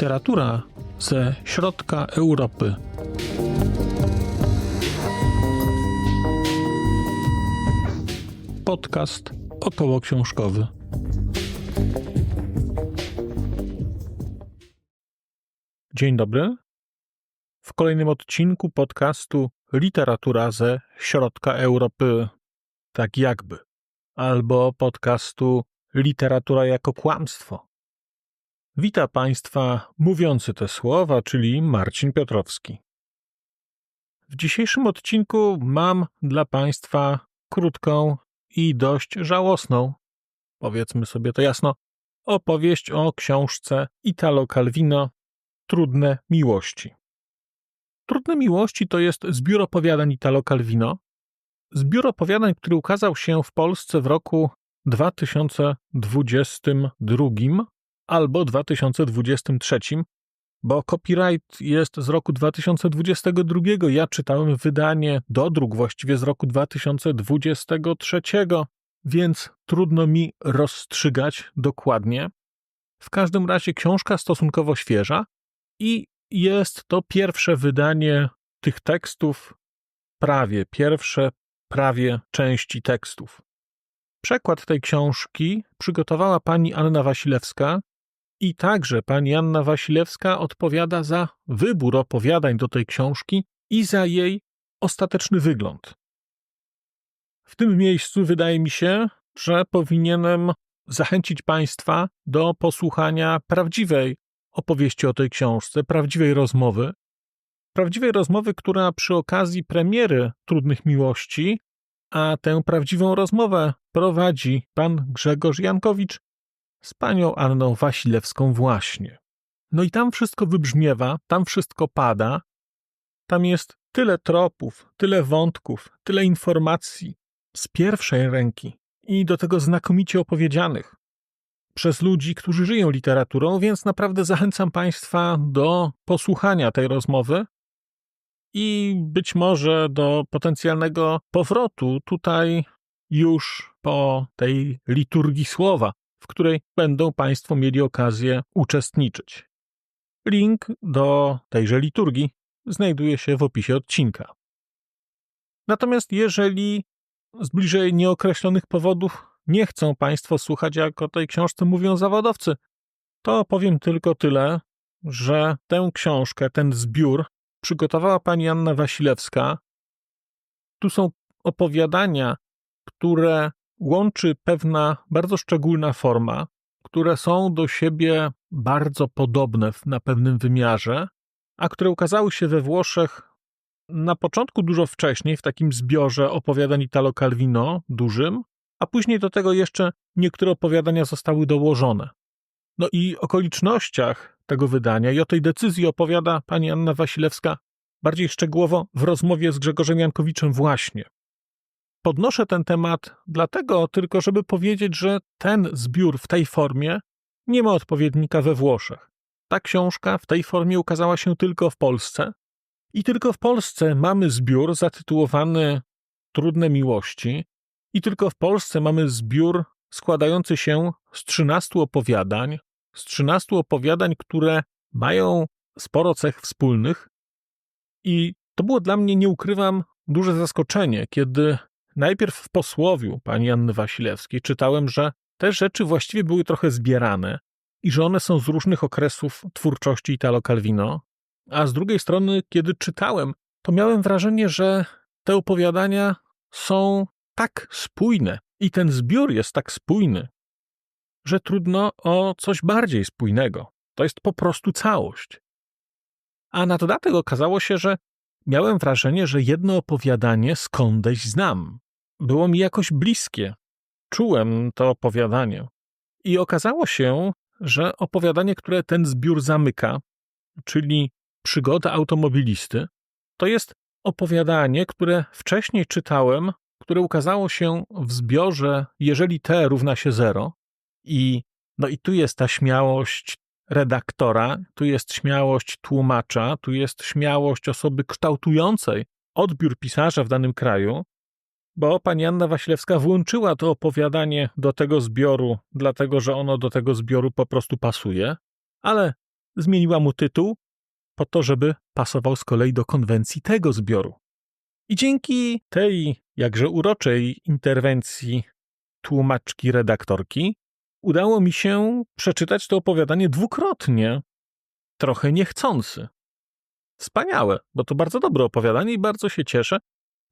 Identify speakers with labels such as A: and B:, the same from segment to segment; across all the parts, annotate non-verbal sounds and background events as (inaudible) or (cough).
A: Literatura ze środka Europy. Podcast około książkowy. Dzień dobry. W kolejnym odcinku podcastu Literatura ze środka Europy. Tak jakby. Albo podcastu Literatura jako kłamstwo. Wita Państwa mówiący te słowa, czyli Marcin Piotrowski. W dzisiejszym odcinku mam dla Państwa krótką i dość żałosną, powiedzmy sobie to jasno, opowieść o książce Italo Calvino Trudne miłości. Trudne miłości to jest zbiór opowiadań Italo Calvino, zbiór opowiadań, który ukazał się w Polsce w roku 2022 albo 2023, bo copyright jest z roku 2022. Ja czytałem wydanie do druk właściwie z roku 2023, więc trudno mi rozstrzygać dokładnie. W każdym razie książka stosunkowo świeża i jest to pierwsze wydanie tych tekstów, prawie pierwsze, prawie części tekstów. Przekład tej książki przygotowała pani Anna Wasilewska, i także pani Anna Wasilewska odpowiada za wybór opowiadań do tej książki i za jej ostateczny wygląd. W tym miejscu wydaje mi się, że powinienem zachęcić Państwa do posłuchania prawdziwej opowieści o tej książce, prawdziwej rozmowy. Prawdziwej rozmowy, która przy okazji premiery Trudnych Miłości, a tę prawdziwą rozmowę prowadzi pan Grzegorz Jankowicz, z panią Anną Wasilewską właśnie. No i tam wszystko wybrzmiewa, tam wszystko pada, tam jest tyle tropów, tyle wątków, tyle informacji. Z pierwszej ręki i do tego znakomicie opowiedzianych. Przez ludzi, którzy żyją literaturą, więc naprawdę zachęcam Państwa do posłuchania tej rozmowy. I być może do potencjalnego powrotu tutaj już po tej liturgii słowa, w której będą Państwo mieli okazję uczestniczyć. Link do tejże liturgii znajduje się w opisie odcinka. Natomiast jeżeli z bliżej nieokreślonych powodów nie chcą Państwo słuchać, jak o tej książce mówią zawodowcy, to powiem tylko tyle, że tę książkę, ten zbiór przygotowała pani Anna Wasilewska. Tu są opowiadania, które łączy pewna bardzo szczególna forma, które są do siebie bardzo podobne na pewnym wymiarze, a które ukazały się we Włoszech na początku dużo wcześniej, w takim zbiorze opowiadań Italo Calvino dużym, a później do tego jeszcze niektóre opowiadania zostały dołożone. No i okolicznościach tego wydania i o tej decyzji opowiada pani Anna Wasilewska bardziej szczegółowo w rozmowie z Grzegorzem Jankowiczem właśnie. Podnoszę ten temat dlatego tylko, żeby powiedzieć, że ten zbiór w tej formie nie ma odpowiednika we Włoszech. Ta książka w tej formie ukazała się tylko w Polsce i tylko w Polsce mamy zbiór zatytułowany Trudne miłości i tylko w Polsce mamy zbiór składający się z 13 opowiadań, z 13 opowiadań, które mają sporo cech wspólnych i to było dla mnie, nie ukrywam, duże zaskoczenie, kiedy Najpierw w posłowiu pani Anny Wasilewskiej czytałem, że te rzeczy właściwie były trochę zbierane i że one są z różnych okresów twórczości Italo Calvino, a z drugiej strony, kiedy czytałem, to miałem wrażenie, że te opowiadania są tak spójne i ten zbiór jest tak spójny, że trudno o coś bardziej spójnego. To jest po prostu całość. A na dodatek okazało się, że miałem wrażenie, że jedno opowiadanie skądś znam. Było mi jakoś bliskie. Czułem to opowiadanie. I okazało się, że opowiadanie, które ten zbiór zamyka, czyli Przygoda automobilisty, to jest opowiadanie, które wcześniej czytałem, które ukazało się w zbiorze Jeżeli T równa się zero. I no i tu jest ta śmiałość redaktora, tu jest śmiałość tłumacza, tu jest śmiałość osoby kształtującej odbiór pisarza w danym kraju, bo pani Anna Waślewska włączyła to opowiadanie do tego zbioru, dlatego że ono do tego zbioru po prostu pasuje, ale zmieniła mu tytuł po to, żeby pasował z kolei do konwencji tego zbioru. I dzięki tej jakże uroczej interwencji tłumaczki redaktorki udało mi się przeczytać to opowiadanie dwukrotnie, trochę niechcący. Wspaniałe, bo to bardzo dobre opowiadanie i bardzo się cieszę.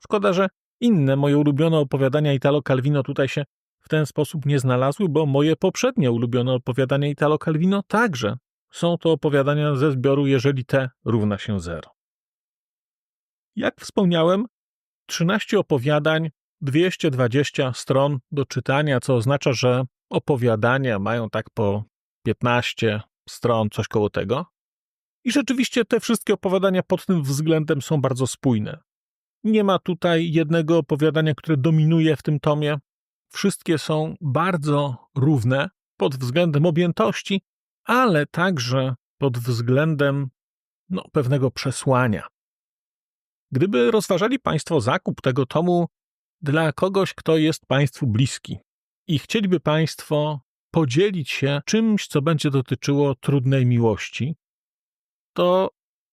A: Szkoda, że inne moje ulubione opowiadania Italo Calvino tutaj się w ten sposób nie znalazły, bo moje poprzednie ulubione opowiadania Italo Calvino także są to opowiadania ze zbioru jeżeli t równa się 0. Jak wspomniałem, 13 opowiadań, 220 stron do czytania, co oznacza, że opowiadania mają tak po 15 stron, coś koło tego. I rzeczywiście te wszystkie opowiadania pod tym względem są bardzo spójne. Nie ma tutaj jednego opowiadania, które dominuje w tym tomie. Wszystkie są bardzo równe pod względem objętości, ale także pod względem no, pewnego przesłania. Gdyby rozważali Państwo zakup tego tomu dla kogoś, kto jest Państwu bliski i chcieliby Państwo podzielić się czymś, co będzie dotyczyło trudnej miłości, to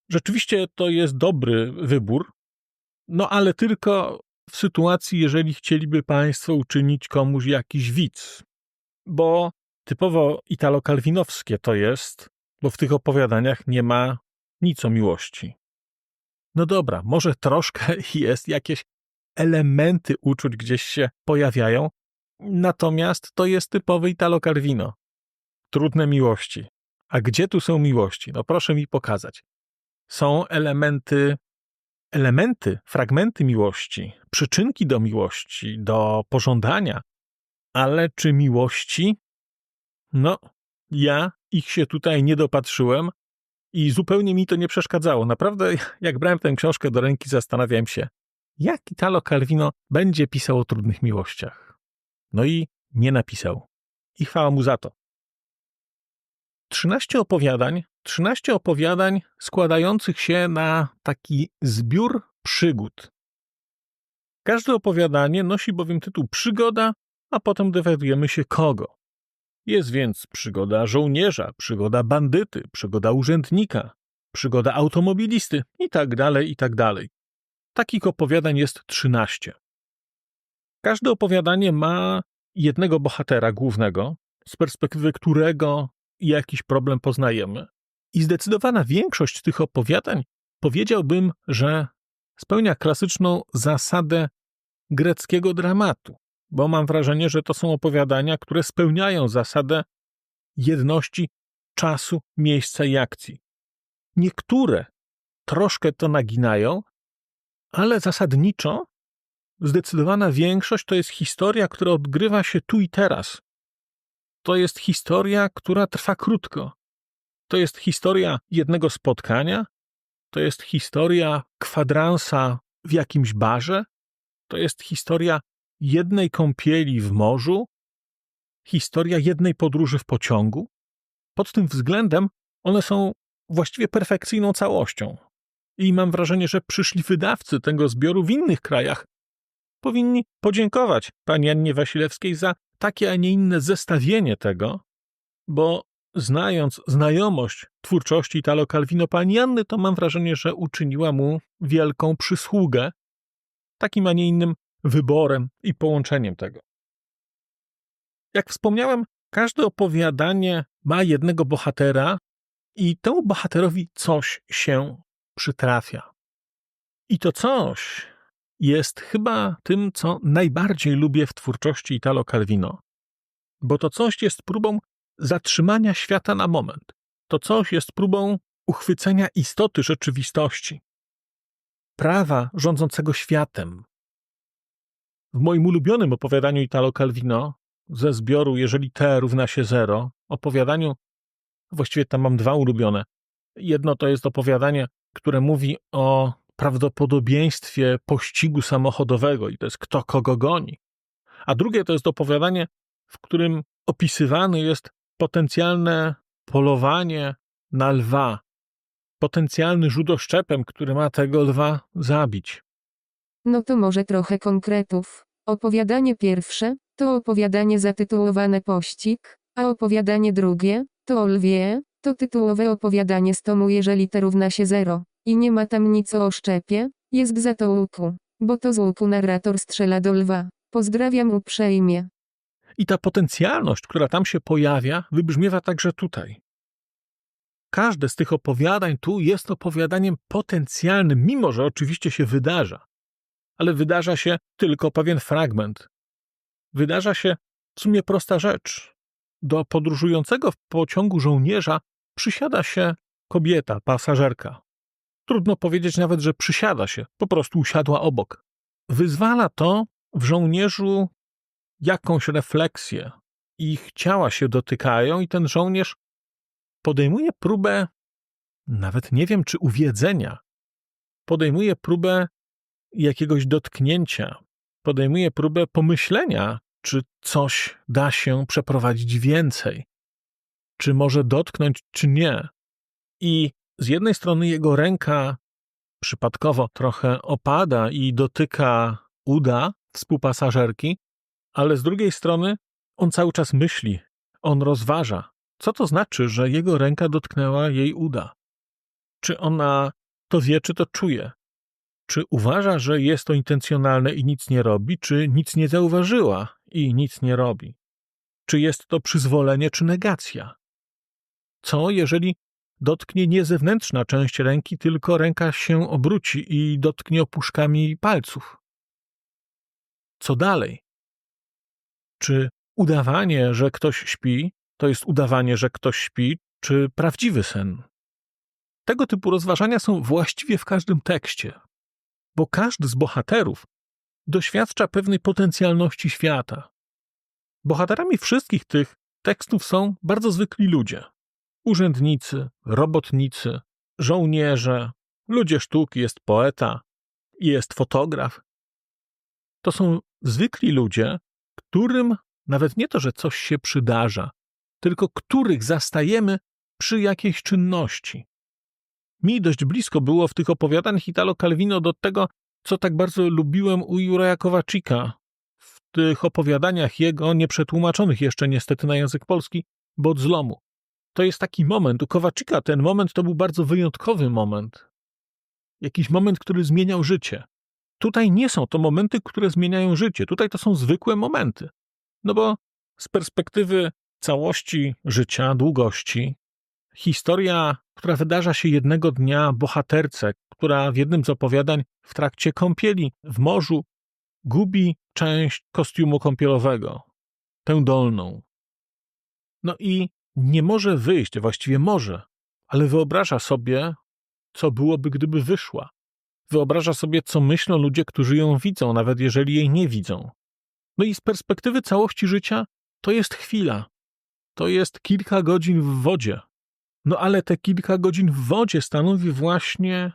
A: rzeczywiście to jest dobry wybór, no ale tylko w sytuacji, jeżeli chcieliby Państwo uczynić komuś jakiś widz, bo typowo italo-kalwinowskie to jest, bo w tych opowiadaniach nie ma nic o miłości. No dobra, może troszkę (laughs) jest, jakieś elementy uczuć gdzieś się pojawiają, natomiast to jest typowy Italo Calvino. Trudne miłości. A gdzie tu są miłości? No proszę mi pokazać. Są elementy, elementy, fragmenty miłości, przyczynki do miłości, do pożądania, ale czy miłości? No, ja ich się tutaj nie dopatrzyłem i zupełnie mi to nie przeszkadzało. Naprawdę, (laughs) jak brałem tę książkę do ręki, zastanawiałem się, jak Italo Calvino będzie pisał o trudnych miłościach. No i nie napisał. I chwała mu za to. 13 opowiadań, 13 opowiadań składających się na taki zbiór przygód. Każde opowiadanie nosi bowiem tytuł Przygoda, a potem dowiadujemy się kogo. Jest więc przygoda żołnierza, przygoda bandyty, przygoda urzędnika, przygoda automobilisty i tak dalej, i tak dalej. Takich opowiadań jest 13. Każde opowiadanie ma jednego bohatera głównego, z perspektywy którego jakiś problem poznajemy. I zdecydowana większość tych opowiadań powiedziałbym, że spełnia klasyczną zasadę greckiego dramatu, bo mam wrażenie, że to są opowiadania, które spełniają zasadę jedności czasu, miejsca i akcji. Niektóre troszkę to naginają, ale zasadniczo zdecydowana większość to jest historia, która odgrywa się tu i teraz. To jest historia, która trwa krótko. To jest historia jednego spotkania, to jest historia kwadransa w jakimś barze, to jest historia jednej kąpieli w morzu, historia jednej podróży w pociągu. Pod tym względem one są właściwie perfekcyjną całością. I mam wrażenie, że przyszli wydawcy tego zbioru w innych krajach powinni podziękować pani Annie Wasilewskiej za takie, a nie inne zestawienie tego, bo znając znajomość twórczości Italo Calvino pani Anny, to mam wrażenie, że uczyniła mu wielką przysługę takim, a nie innym wyborem i połączeniem tego. Jak wspomniałem, każde opowiadanie ma jednego bohatera i temu bohaterowi coś się przytrafia. I to coś jest chyba tym, co najbardziej lubię w twórczości Italo Calvino, bo to coś jest próbą zatrzymania świata na moment. To coś jest próbą uchwycenia istoty rzeczywistości, prawa rządzącego światem. W moim ulubionym opowiadaniu Italo Calvino ze zbioru Jeżeli T równa się zero, opowiadaniu, właściwie tam mam dwa ulubione. Jedno to jest opowiadanie, które mówi o prawdopodobieństwie pościgu samochodowego i to jest kto kogo goni. A drugie to jest opowiadanie, w którym opisywany jest potencjalne polowanie na lwa, potencjalny rzut oszczepem, który ma tego lwa zabić.
B: No to może trochę konkretów. Opowiadanie pierwsze to opowiadanie zatytułowane Pościg, a opowiadanie drugie to o lwie, To tytułowe opowiadanie z tomu jeżeli t równa się 0 i nie ma tam nic o oszczepie, jest za to łuku, bo to z łuku narrator strzela do lwa. Pozdrawiam uprzejmie.
A: I ta potencjalność, która tam się pojawia, wybrzmiewa także tutaj. Każde z tych opowiadań tu jest opowiadaniem potencjalnym, mimo że oczywiście się wydarza. Ale wydarza się tylko pewien fragment. Wydarza się w sumie prosta rzecz. Do podróżującego w pociągu żołnierza przysiada się kobieta, pasażerka. Trudno powiedzieć nawet, że przysiada się, po prostu usiadła obok. Wyzwala to w żołnierzu jakąś refleksję. Ich ciała się dotykają, i ten żołnierz podejmuje próbę, nawet nie wiem czy uwiedzenia, podejmuje próbę jakiegoś dotknięcia, podejmuje próbę pomyślenia, czy coś da się przeprowadzić więcej, czy może dotknąć, czy nie. I z jednej strony jego ręka przypadkowo trochę opada i dotyka uda współpasażerki, ale z drugiej strony on cały czas myśli, on rozważa, co to znaczy, że jego ręka dotknęła jej uda. Czy ona to wie, czy to czuje? Czy uważa, że jest to intencjonalne i nic nie robi, czy nic nie zauważyła i nic nie robi? Czy jest to przyzwolenie, czy negacja? Co, jeżeli dotknie nie zewnętrzna część ręki, tylko ręka się obróci i dotknie opuszkami palców? Co dalej? Czy udawanie, że ktoś śpi, to jest udawanie, że ktoś śpi, czy prawdziwy sen? Tego typu rozważania są właściwie w każdym tekście, bo każdy z bohaterów doświadcza pewnej potencjalności świata. Bohaterami wszystkich tych tekstów są bardzo zwykli ludzie. Urzędnicy, robotnicy, żołnierze, ludzie sztuki, jest poeta, jest fotograf. To są zwykli ludzie, którym nawet nie to, że coś się przydarza, tylko których zastajemy przy jakiejś czynności. Mi dość blisko było w tych opowiadaniach Italo Calvino do tego, co tak bardzo lubiłem u Juraja Kowaczyka, w tych opowiadaniach jego, nieprzetłumaczonych jeszcze niestety na język polski, bo od zlomu. To jest taki moment, u Kowaczyka ten moment to był bardzo wyjątkowy moment. Jakiś moment, który zmieniał życie. Tutaj nie są to momenty, które zmieniają życie. Tutaj to są zwykłe momenty. No bo z perspektywy całości życia, długości, historia, która wydarza się jednego dnia bohaterce, która w jednym z opowiadań w trakcie kąpieli w morzu gubi część kostiumu kąpielowego, tę dolną. No i nie może wyjść, właściwie może, ale wyobraża sobie, co byłoby, gdyby wyszła. Wyobraża sobie, co myślą ludzie, którzy ją widzą, nawet jeżeli jej nie widzą. No i z perspektywy całości życia to jest chwila. To jest kilka godzin w wodzie. No ale te kilka godzin w wodzie stanowi właśnie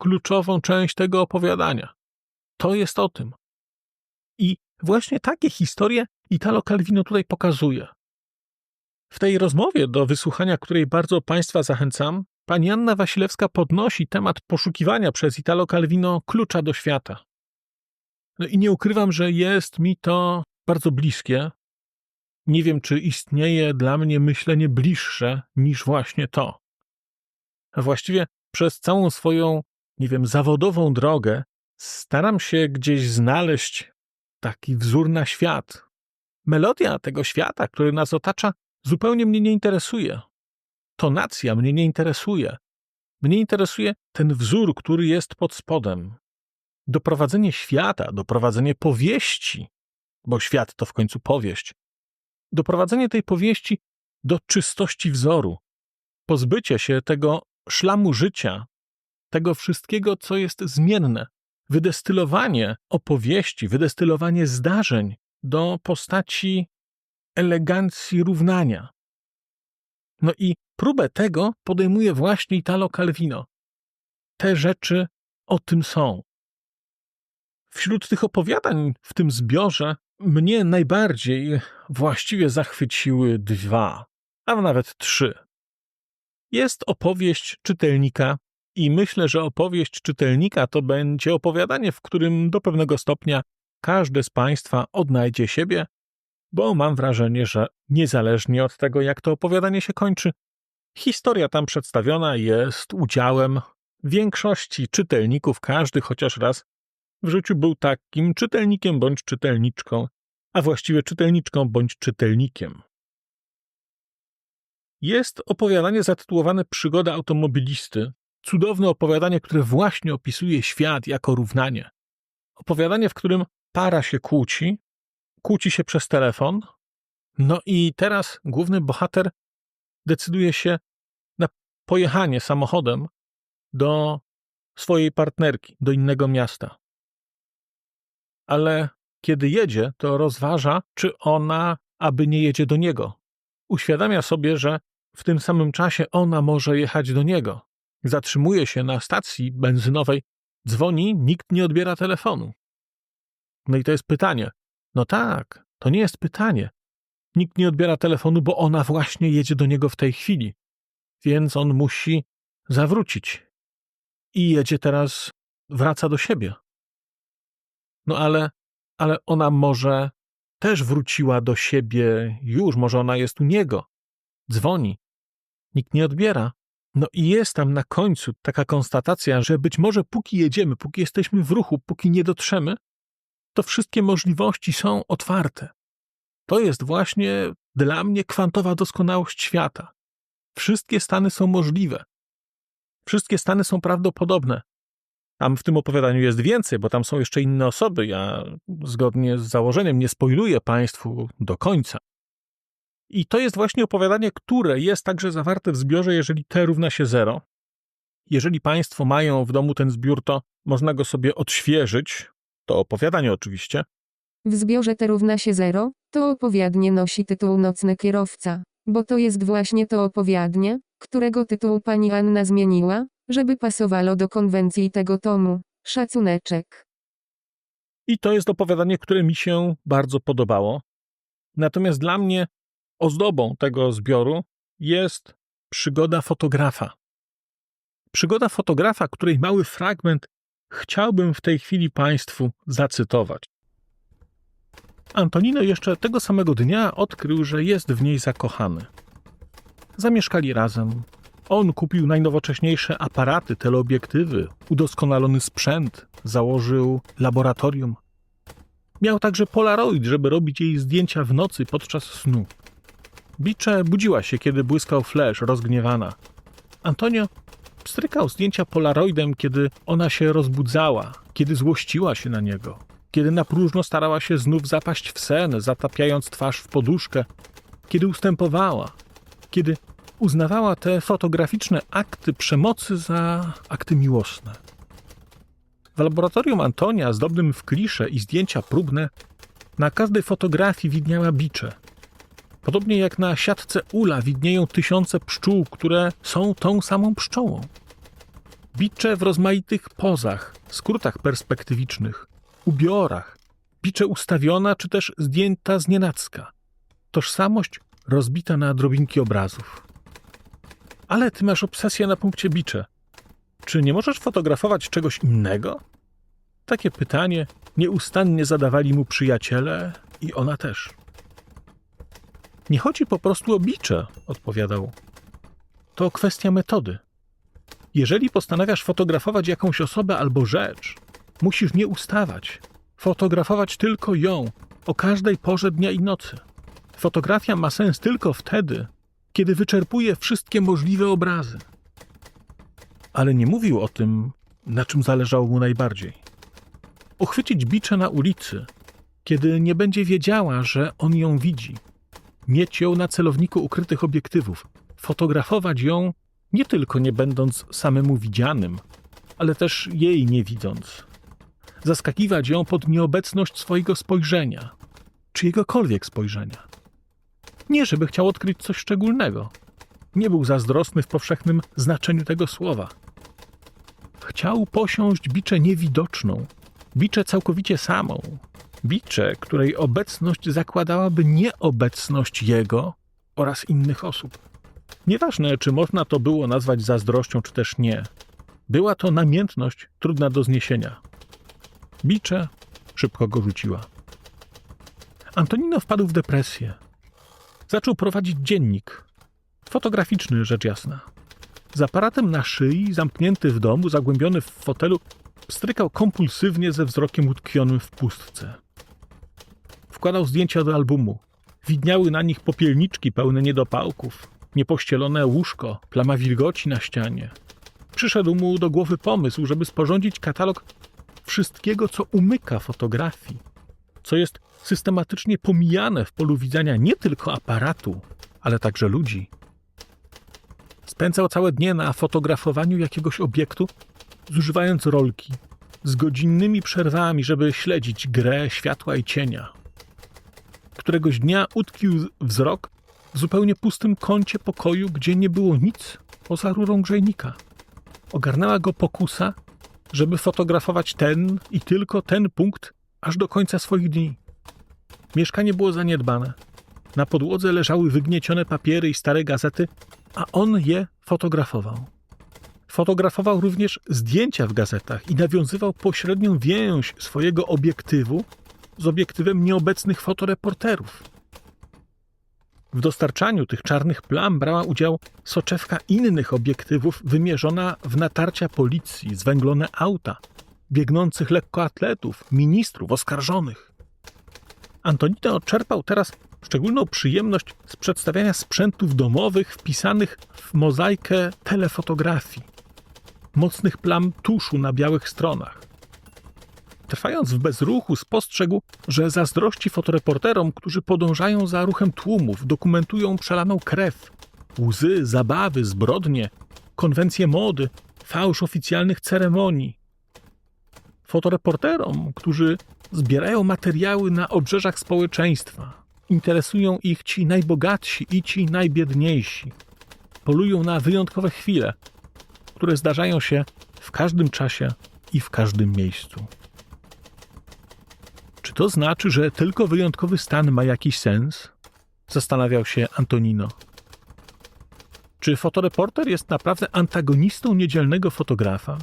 A: kluczową część tego opowiadania. To jest o tym. I właśnie takie historie Italo Calvino tutaj pokazuje. W tej rozmowie, do wysłuchania której bardzo Państwa zachęcam, pani Anna Wasilewska podnosi temat poszukiwania przez Italo Calvino klucza do świata. No i nie ukrywam, że jest mi to bardzo bliskie. Nie wiem, czy istnieje dla mnie myślenie bliższe niż właśnie to. Właściwie przez całą swoją, nie wiem, zawodową drogę staram się gdzieś znaleźć taki wzór na świat. Melodia tego świata, który nas otacza, zupełnie mnie nie interesuje. Tonacja mnie nie interesuje. Mnie interesuje ten wzór, który jest pod spodem. Doprowadzenie świata, doprowadzenie powieści, bo świat to w końcu powieść, doprowadzenie tej powieści do czystości wzoru, pozbycie się tego szlamu życia, tego wszystkiego, co jest zmienne, wydestylowanie opowieści, wydestylowanie zdarzeń do postaci elegancji równania. No i próbę tego podejmuje właśnie Italo Calvino. Te rzeczy o tym są. Wśród tych opowiadań w tym zbiorze mnie najbardziej właściwie zachwyciły dwa, a nawet trzy. Jest opowieść czytelnika i myślę, że opowieść czytelnika to będzie opowiadanie, w którym do pewnego stopnia każdy z Państwa odnajdzie siebie, bo mam wrażenie, że niezależnie od tego, jak to opowiadanie się kończy, Historia tam przedstawiona jest udziałem większości czytelników. Każdy chociaż raz w życiu był takim czytelnikiem bądź czytelniczką, a właściwie czytelniczką bądź czytelnikiem. Jest opowiadanie zatytułowane Przygoda automobilisty. Cudowne opowiadanie, które właśnie opisuje świat jako równanie. Opowiadanie, w którym para się kłóci, kłóci się przez telefon. No i teraz główny bohater decyduje się na pojechanie samochodem do swojej partnerki, do innego miasta. Ale kiedy jedzie, to rozważa, czy ona, aby nie jedzie do niego. Uświadamia sobie, że w tym samym czasie ona może jechać do niego. Zatrzymuje się na stacji benzynowej, dzwoni, nikt nie odbiera telefonu. No i to jest pytanie. No tak, to nie jest pytanie. Nikt nie odbiera telefonu, bo ona właśnie jedzie do niego w tej chwili. Więc on musi zawrócić. I jedzie teraz, wraca do siebie. No ale, ale ona może też wróciła do siebie już, może ona jest u niego. Dzwoni. Nikt nie odbiera. No i jest tam na końcu taka konstatacja, że być może póki jedziemy, póki jesteśmy w ruchu, póki nie dotrzemy, to wszystkie możliwości są otwarte. To jest właśnie dla mnie kwantowa doskonałość świata. Wszystkie stany są możliwe. Wszystkie stany są prawdopodobne. Tam w tym opowiadaniu jest więcej, bo tam są jeszcze inne osoby. Ja zgodnie z założeniem nie spoiluję Państwu do końca. I to jest właśnie opowiadanie, które jest także zawarte w zbiorze, jeżeli t równa się 0. Jeżeli Państwo mają w domu ten zbiór, to można go sobie odświeżyć. To opowiadanie oczywiście.
B: W zbiorze T równa się 0, to opowiadnie nosi tytuł Nocny kierowca, bo to jest właśnie to opowiadnie, którego tytuł pani Anna zmieniła, żeby pasowało do konwencji tego tomu. Szacuneczek.
A: I to jest opowiadanie, które mi się bardzo podobało. Natomiast dla mnie ozdobą tego zbioru jest przygoda fotografa. Przygoda fotografa, której mały fragment chciałbym w tej chwili Państwu zacytować. Antonino jeszcze tego samego dnia odkrył, że jest w niej zakochany. Zamieszkali razem. On kupił najnowocześniejsze aparaty, teleobiektywy, udoskonalony sprzęt, założył laboratorium. Miał także polaroid, żeby robić jej zdjęcia w nocy podczas snu. Bicze budziła się, kiedy błyskał flash, rozgniewana. Antonio pstrykał zdjęcia polaroidem, kiedy ona się rozbudzała, kiedy złościła się na niego, kiedy na próżno starała się znów zapaść w sen, zatapiając twarz w poduszkę, kiedy ustępowała, kiedy uznawała te fotograficzne akty przemocy za akty miłosne. W laboratorium Antonia, zdobnym w klisze i zdjęcia próbne, na każdej fotografii widniała bicze. Podobnie jak na siatce ula widnieją tysiące pszczół, które są tą samą pszczołą. Bicze w rozmaitych pozach, skrótach perspektywicznych, ubiorach, bicze ustawiona czy też zdjęta z nienacka. Tożsamość rozbita na drobinki obrazów. Ale ty masz obsesję na punkcie bicze. Czy nie możesz fotografować czegoś innego? Takie pytanie nieustannie zadawali mu przyjaciele i ona też. Nie chodzi po prostu o bicze, odpowiadał. To kwestia metody. Jeżeli postanawiasz fotografować jakąś osobę albo rzecz, musisz nie ustawać. Fotografować tylko ją, o każdej porze dnia i nocy. Fotografia ma sens tylko wtedy, kiedy wyczerpuje wszystkie możliwe obrazy. Ale nie mówił o tym, na czym zależało mu najbardziej. Uchwycić bicze na ulicy, kiedy nie będzie wiedziała, że on ją widzi. Mieć ją na celowniku ukrytych obiektywów. Fotografować ją nie tylko nie będąc samemu widzianym, ale też jej nie widząc. Zaskakiwać ją pod nieobecność swojego spojrzenia, czy jegokolwiek spojrzenia. Nie, żeby chciał odkryć coś szczególnego. Nie był zazdrosny w powszechnym znaczeniu tego słowa. Chciał posiąść biczę niewidoczną, biczę całkowicie samą, biczę, której obecność zakładałaby nieobecność jego oraz innych osób. Nieważne, czy można to było nazwać zazdrością, czy też nie. Była to namiętność trudna do zniesienia. Bicze szybko go rzuciła. Antonino wpadł w depresję. Zaczął prowadzić dziennik. Fotograficzny, rzecz jasna. Z aparatem na szyi, zamknięty w domu, zagłębiony w fotelu, strykał kompulsywnie ze wzrokiem utkwionym w pustce. Wkładał zdjęcia do albumu. Widniały na nich popielniczki pełne niedopałków, niepościelone łóżko, plama wilgoci na ścianie. Przyszedł mu do głowy pomysł, żeby sporządzić katalog wszystkiego, co umyka fotografii, co jest systematycznie pomijane w polu widzenia nie tylko aparatu, ale także ludzi. Spędzał całe dnie na fotografowaniu jakiegoś obiektu, zużywając rolki, z godzinnymi przerwami, żeby śledzić grę światła i cienia. Któregoś dnia utkwił wzrok w zupełnie pustym kącie pokoju, gdzie nie było nic poza rurą grzejnika. Ogarnęła go pokusa, żeby fotografować ten i tylko ten punkt aż do końca swoich dni. Mieszkanie było zaniedbane. Na podłodze leżały wygniecione papiery i stare gazety, a on je fotografował. Fotografował również zdjęcia w gazetach i nawiązywał pośrednią więź swojego obiektywu z obiektywem nieobecnych fotoreporterów. W dostarczaniu tych czarnych plam brała udział soczewka innych obiektywów wymierzona w natarcia policji, zwęglone auta, biegnących lekkoatletów, ministrów, oskarżonych. Antonino czerpał teraz szczególną przyjemność z przedstawiania sprzętów domowych wpisanych w mozaikę telefotografii, mocnych plam tuszu na białych stronach. Trwając w bezruchu, spostrzegł, że zazdrości fotoreporterom, którzy podążają za ruchem tłumów, dokumentują przelaną krew, łzy, zabawy, zbrodnie, konwencje mody, fałsz oficjalnych ceremonii. Fotoreporterom, którzy zbierają materiały na obrzeżach społeczeństwa, interesują ich ci najbogatsi i ci najbiedniejsi. Polują na wyjątkowe chwile, które zdarzają się w każdym czasie i w każdym miejscu. Czy to znaczy, że tylko wyjątkowy stan ma jakiś sens? Zastanawiał się Antonino. Czy fotoreporter jest naprawdę antagonistą niedzielnego fotografa?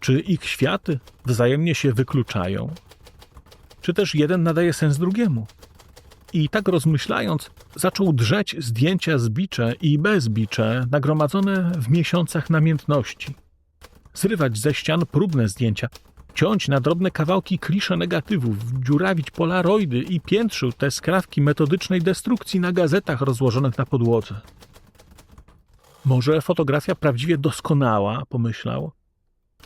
A: Czy ich światy wzajemnie się wykluczają? Czy też jeden nadaje sens drugiemu? I tak rozmyślając, zaczął drzeć zdjęcia z i bez bicze, nagromadzone w miesiącach namiętności. Zrywać ze ścian próbne zdjęcia, ciąć na drobne kawałki klisze negatywów, dziurawić polaroidy i piętrzył te skrawki metodycznej destrukcji na gazetach rozłożonych na podłodze. Może fotografia prawdziwie doskonała, pomyślał,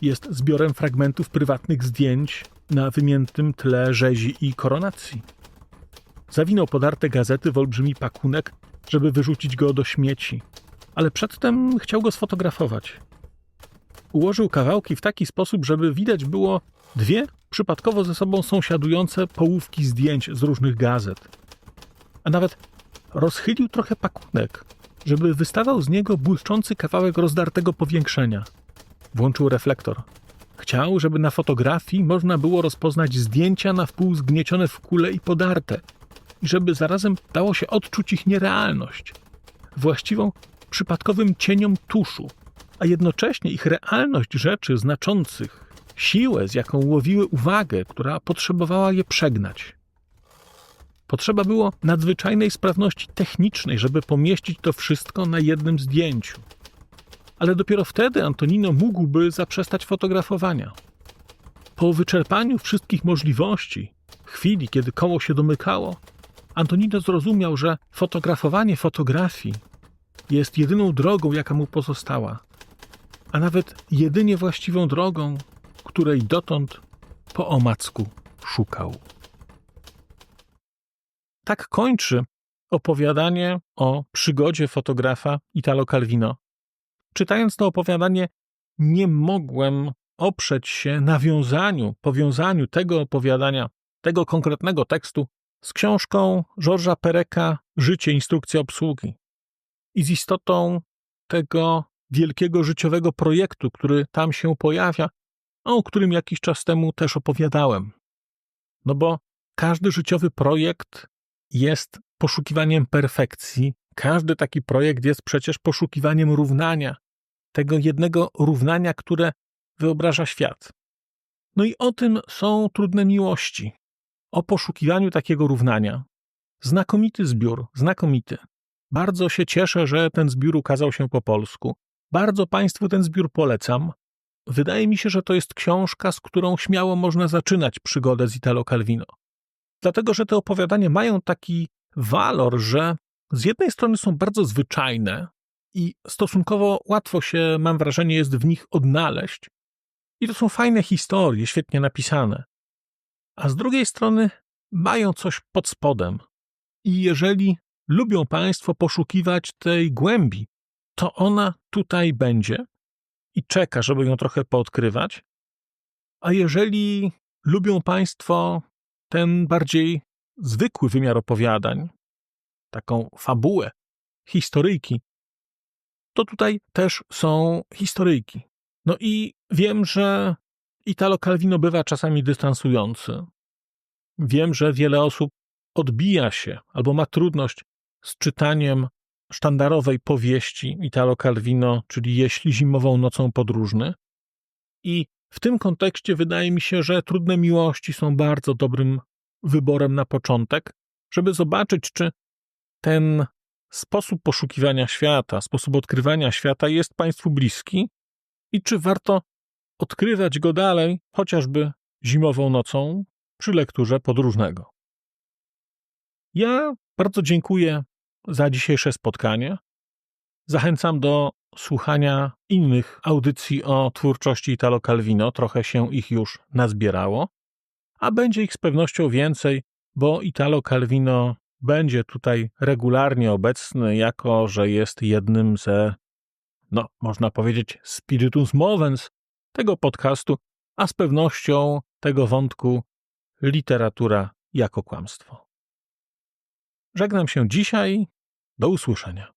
A: jest zbiorem fragmentów prywatnych zdjęć na wymiętym tle rzezi i koronacji. Zawinął podarte gazety w olbrzymi pakunek, żeby wyrzucić go do śmieci, ale przedtem chciał go sfotografować. Ułożył kawałki w taki sposób, żeby widać było dwie przypadkowo ze sobą sąsiadujące połówki zdjęć z różnych gazet. A nawet rozchylił trochę pakunek, żeby wystawał z niego błyszczący kawałek rozdartego powiększenia. Włączył reflektor. Chciał, żeby na fotografii można było rozpoznać zdjęcia na wpół zgniecione w kule i podarte, i żeby zarazem dało się odczuć ich nierealność, właściwą przypadkowym cieniom tuszu, a jednocześnie ich realność rzeczy znaczących, siłę, z jaką łowiły uwagę, która potrzebowała je przegnać. Potrzeba było nadzwyczajnej sprawności technicznej, żeby pomieścić to wszystko na jednym zdjęciu. Ale dopiero wtedy Antonino mógłby zaprzestać fotografowania. Po wyczerpaniu wszystkich możliwości, chwili, kiedy koło się domykało, Antonino zrozumiał, że fotografowanie fotografii jest jedyną drogą, jaka mu pozostała, a nawet jedynie właściwą drogą, której dotąd po omacku szukał. Tak kończy opowiadanie o przygodzie fotografa Italo Calvino. Czytając to opowiadanie, nie mogłem oprzeć się nawiązaniu, powiązaniu tego opowiadania, tego konkretnego tekstu z książką Georgesa Pereka Życie, instrukcja obsługi i z istotą tego wielkiego życiowego projektu, który tam się pojawia, o którym jakiś czas temu też opowiadałem. No bo każdy życiowy projekt jest poszukiwaniem perfekcji, każdy taki projekt jest przecież poszukiwaniem równania, tego jednego równania, które wyobraża świat. No i o tym są trudne miłości, o poszukiwaniu takiego równania. Znakomity zbiór, znakomity. Bardzo się cieszę, że ten zbiór ukazał się po polsku. Bardzo Państwu ten zbiór polecam. Wydaje mi się, że to jest książka, z którą śmiało można zaczynać przygodę z Italo Calvino. Dlatego, że te opowiadania mają taki walor, że z jednej strony są bardzo zwyczajne i stosunkowo łatwo się, mam wrażenie, jest w nich odnaleźć. I to są fajne historie, świetnie napisane. A z drugiej strony mają coś pod spodem. I jeżeli lubią Państwo poszukiwać tej głębi, to ona tutaj będzie i czeka, żeby ją trochę poodkrywać. A jeżeli lubią Państwo ten bardziej zwykły wymiar opowiadań, taką fabułę, historyjki, to tutaj też są historyjki. No i wiem, że Italo Calvino bywa czasami dystansujący. Wiem, że wiele osób odbija się albo ma trudność z czytaniem sztandarowej powieści Italo Calvino, czyli Jeśli zimową nocą podróżny. I w tym kontekście wydaje mi się, że Trudne Miłości są bardzo dobrym wyborem na początek, żeby zobaczyć, czy ten sposób poszukiwania świata, sposób odkrywania świata jest Państwu bliski i czy warto odkrywać go dalej, chociażby zimową nocą przy lekturze podróżnego. Ja bardzo dziękuję za dzisiejsze spotkanie. Zachęcam do słuchania innych audycji o twórczości Italo Calvino, trochę się ich już nazbierało, a będzie ich z pewnością więcej, bo Italo Calvino będzie tutaj regularnie obecny, jako że jest jednym ze, no, można powiedzieć, spiritus movens tego podcastu, a z pewnością tego wątku literatura jako kłamstwo. Żegnam się dzisiaj. Do usłyszenia.